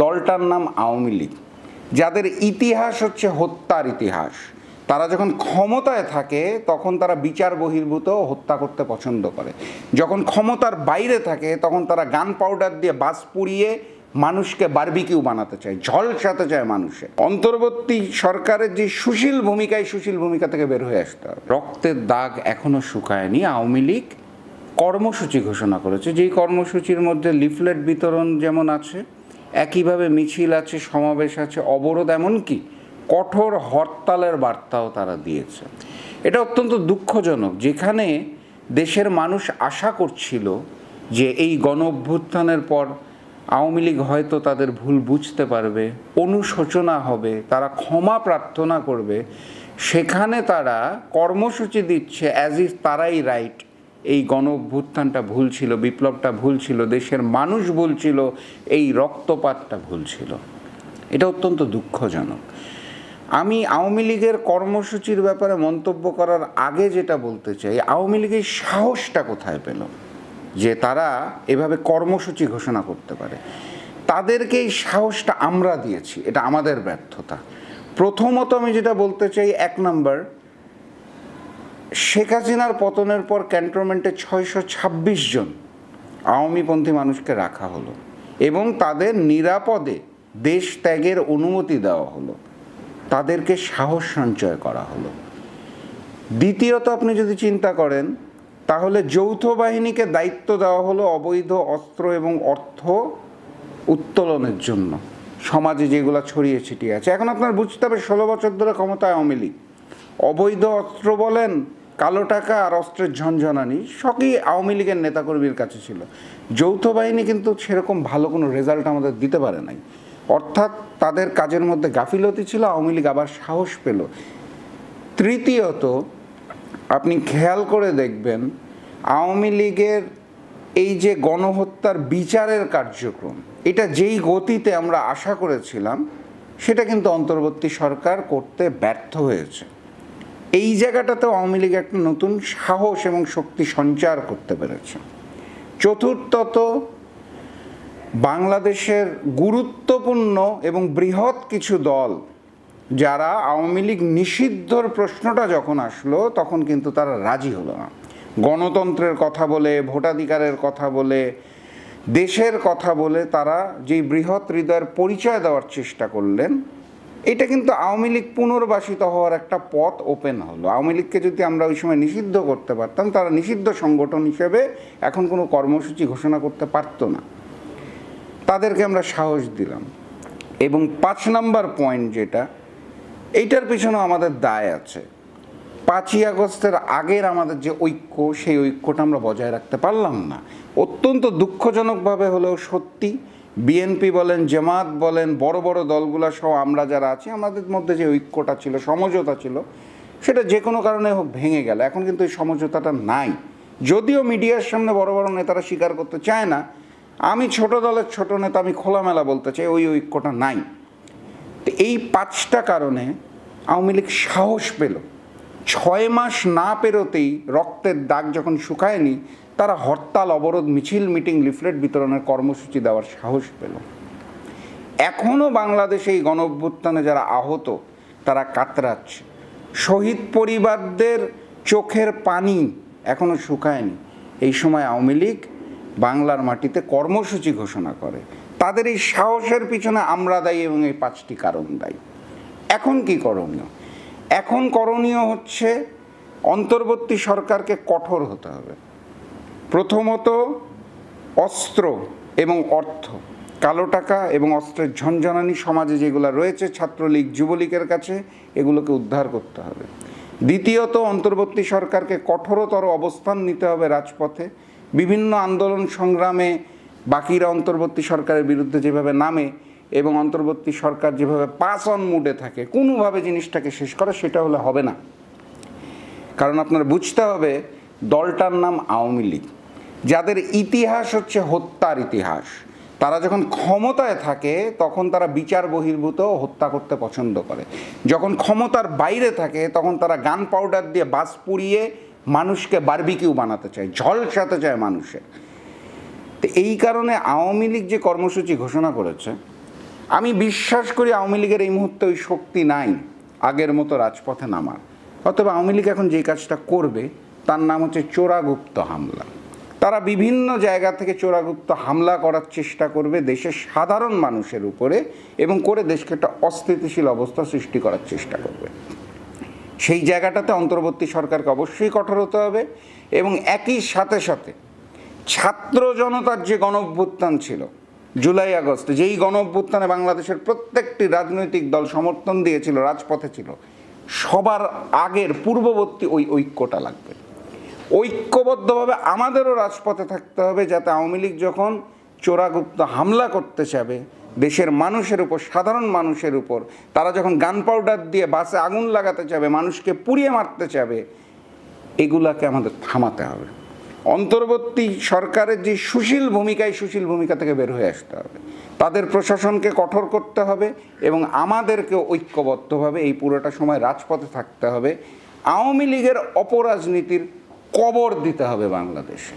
দলটার নাম আওয়ামী লীগ। যাদের ইতিহাস হচ্ছে হত্যার ইতিহাস। তারা যখন ক্ষমতায় থাকে, তখন তারা বিচার বহির্ভূত হত্যা করতে পছন্দ করে। যখন ক্ষমতার বাইরে থাকে, তখন তারা গান পাউডার দিয়ে বাস পুড়িয়ে মানুষকে বারবিকিউ বানাতে চায় ঝলসাতে চায় মানুষের। অন্তর্বর্তী সরকারের যে সুশীল ভূমিকায় সুশীল ভূমিকা থেকে বের হয়ে আসতে হবে। রক্তের দাগ এখনও শুকায়নি আওয়ামী লীগ। কর্মসূচি ঘোষণা করেছে। যেই কর্মসূচির মধ্যে লিফলেট বিতরণ যেমন আছে একইভাবে মিছিল আছে, সমাবেশ আছে, অবরোধ এমনকি কঠোর হরতালের বার্তাও তারা দিয়েছে। এটা অত্যন্ত দুঃখজনক। যেখানে দেশের মানুষ আশা করছিল যে এই গণ অভ্যুত্থানের পর আওয়ামী লীগ হয়তো তাদের ভুল বুঝতে পারবে, অনুশোচনা হবে, তারা ক্ষমা প্রার্থনা করবে। সেখানে তারা কর্মসূচি দিচ্ছে অ্যাজ ইফ তারাই রাইট এই গণ অভ্যুত্থানটা ভুল ছিল, বিপ্লবটা ভুল ছিল, দেশের মানুষ ভুল ছিল, এই রক্তপাতটা ভুল ছিল। এটা অত্যন্ত দুঃখজনক। আমি আওয়ামী লীগের কর্মসূচির ব্যাপারে মন্তব্য করার আগে যেটা বলতে চাই, আওয়ামী লীগের সাহসটা কোথায় পেল? যে তারা এভাবে কর্মসূচি ঘোষণা করতে পারে। তাদেরকে এই সাহসটা আমরা দিয়েছি, এটা আমাদের ব্যর্থতা। প্রথমত আমি যেটা বলতে চাই, এক নম্বর শেখ হাসিনার পতনের পর ক্যান্টনমেন্টে ছয়শো ছাব্বিশ জন আওয়ামীপন্থী মানুষকে রাখা হলো এবং তাদের নিরাপদে দেশ ত্যাগের অনুমতি দেওয়া হলো। তাদেরকে সাহস সঞ্চয় করা হলো। দ্বিতীয়ত আপনি যদি চিন্তা করেন, তাহলে যৌথ বাহিনীকে দায়িত্ব দেওয়া হলো অবৈধ অস্ত্র এবং অর্থ উত্তোলনের জন্য। সমাজে যেগুলো ছড়িয়ে ছিটিয়ে আছে। এখন আপনার বুঝতে হবে, ষোলো বছর ধরে ক্ষমতায় আওয়ামী লীগ। অবৈধ অস্ত্র বলেন কালো টাকা আর অস্ত্রের ঝনঝনানি সবই আওয়ামী লীগের নেতাকর্মীর কাছে ছিল। যৌথ বাহিনী কিন্তু সেরকম ভালো কোনো রেজাল্ট আমাদের দিতে পারে নাই। অর্থাৎ তাদের কাজের মধ্যে গাফিলতি ছিল, আওয়ামী লীগ আবার সাহস পেল। তৃতীয়ত, আপনি খেয়াল করে দেখবেন, আওয়ামী লীগের এই যে গণহত্যার বিচারের কার্যক্রম, এটা যেই গতিতে আমরা আশা করেছিলাম, সেটা কিন্তু অন্তর্বর্তী সরকার করতে ব্যর্থ হয়েছে। এই জায়গাটাতেও আওয়ামী লীগ একটা নতুন সাহস এবং শক্তি সঞ্চার করতে পেরেছে। চতুর্থত, বাংলাদেশের গুরুত্বপূর্ণ এবং বৃহৎ কিছু দল যারা আওয়ামী লীগ নিষিদ্ধর প্রশ্নটা যখন আসলো, তখন কিন্তু তারা রাজি হলো না। গণতন্ত্রের কথা বলে, ভোটাধিকারের কথা বলে, দেশের কথা বলে তারা যেই বৃহৎ হৃদয়ের পরিচয় দেওয়ার চেষ্টা করলেন এটা কিন্তু আওয়ামী লীগ পুনর্বাসিত হওয়ার একটা পথ ওপেন হলো। আওয়ামী লীগকে যদি আমরা ওই সময় নিষিদ্ধ করতে পারতাম, তারা নিষিদ্ধ সংগঠন হিসেবে এখন কোনো কর্মসূচি ঘোষণা করতে পারতো না। তাদেরকে আমরা সাহস দিলাম। এবং পাঁচ নাম্বার পয়েন্ট যেটা, এইটার পিছনে আমাদের দায় আছে। পাঁচই আগস্টের আগের আমাদের যে ঐক্য, সেই ঐক্যটা আমরা বজায় রাখতে পারলাম না। অত্যন্ত দুঃখজনকভাবে হলেও সত্যি বিএনপি বলেন, জামাত বলেন, বড় বড় দলগুলো সহ আমরা যারা আছি, আমাদের মধ্যে যে ঐক্যটা ছিল, সমঝোতা ছিল, সেটা যে কোনো কারণে হোক ভেঙে গেল। এখন কিন্তু এই সমঝোতাটা নাই। যদিও মিডিয়ার সামনে বড় বড় নেতারা স্বীকার করতে চায় না, আমি ছোট দলের ছোট নেতা, আমি খোলামেলা বলতে চাই, ওই ঐক্যটা নাই। তো এই পাঁচটা কারণে আওয়ামী লীগ সাহস পেল। ছয় মাস না পেরোতেই রক্তের দাগ যখন শুকায়নি, তারা হরতাল, অবরোধ, মিছিল, মিটিং, লিফলেট বিতরণের কর্মসূচি দেওয়ার সাহস পেল। এখনও বাংলাদেশে এই গণ যারা আহত, তারা কাতরাচ্ছে। শহীদ পরিবারদের চোখের পানি এখনও শুকায়নি। এই সময় আওয়ামী লীগ বাংলার মাটিতে কর্মসূচি ঘোষণা করে। তাদের এই সাহসের পিছনে আমরা দায়ী এবং এই পাঁচটি কারণ দায়ী। এখন কি করণীয়? এখন করণীয় হচ্ছে অন্তর্বর্তী সরকারকে কঠোর হতে হবে। প্রথমত অস্ত্র এবং অর্থ, কালো টাকা এবং অস্ত্রের ঝনঝনানি সমাজে যেগুলো রয়েছে, ছাত্রলীগ, যুবলীগের কাছে এগুলোকে উদ্ধার করতে হবে। দ্বিতীয়ত অন্তর্বর্তী সরকারকে কঠোরতর অবস্থান নিতে হবে রাজপথে। বিভিন্ন আন্দোলন সংগ্রামে বাকিরা অন্তর্বর্তী সরকারের বিরুদ্ধে যেভাবে নামে এবং অন্তর্বর্তী সরকার যেভাবে পাস অন মুডে থাকে, কোনোভাবে জিনিসটাকে শেষ করা সেটা হলে হবে না। কারণ আপনার বুঝতে হবে, দলটার নাম আওয়ামী লীগ। যাদের ইতিহাস হচ্ছে হত্যার ইতিহাস, তারা যখন ক্ষমতায় থাকে, তখন তারা বিচার বহির্ভূত হত্যা করতে পছন্দ করে। যখন ক্ষমতার বাইরে থাকে, তখন তারা গান পাউডার দিয়ে বাস পুড়িয়ে মানুষকে বারবিকিউ বানাতে চায় ঝলসাতে চায় মানুষের। তো এই কারণে আওয়ামী লীগ যে কর্মসূচি ঘোষণা করেছে আমি বিশ্বাস করি আওয়ামী লীগের এই মুহূর্তে ওই শক্তি নাই, আগের মতো রাজপথে নামার। অথবা আওয়ামী লীগ এখন যে কাজটা করবে, তার নাম হচ্ছে চোরাগুপ্ত হামলা। তারা বিভিন্ন জায়গা থেকে চোরাগুপ্ত হামলা করার চেষ্টা করবে দেশের সাধারণ মানুষের উপরে এবং করে দেশকে একটা অস্থিতিশীল অবস্থা সৃষ্টি করার চেষ্টা করবে। সেই জায়গাটাতে অন্তর্বর্তী সরকারকে অবশ্যই কঠোর হতে হবে এবং একই সাথে সাথে ছাত্র জনতার যে গণ অভ্যুত্থান ছিল জুলাই, আগস্টে, যেই গণ অভ্যুত্থানে বাংলাদেশের প্রত্যেকটি রাজনৈতিক দল সমর্থন দিয়েছিল, রাজপথে ছিল, সবার আগের পূর্ববর্তী ওই ঐক্যটা লাগবে। ঐক্যবদ্ধভাবে আমাদেরও রাজপথে থাকতে হবে, যাতে আওয়ামী লীগ যখন চোরাগুপ্ত হামলা করতে চাবে দেশের মানুষের উপর, সাধারণ মানুষের উপর, তারা যখন গান পাউডার দিয়ে বাসে আগুন লাগাতে চাবে মানুষকে পুড়িয়ে মারতে চাবে এগুলাকে আমাদের থামাতে হবে। অন্তর্বর্তী সরকারের যে সুশীল ভূমিকায় সুশীল ভূমিকা থেকে বের হয়ে আসতে হবে। তাদের প্রশাসনকে কঠোর করতে হবে এবং আমাদেরকে ঐক্যবদ্ধভাবে এই পুরোটা সময় রাজপথে থাকতে হবে। আওয়ামী লীগের অপরাজনীতির কবর দিতে হবে বাংলাদেশে।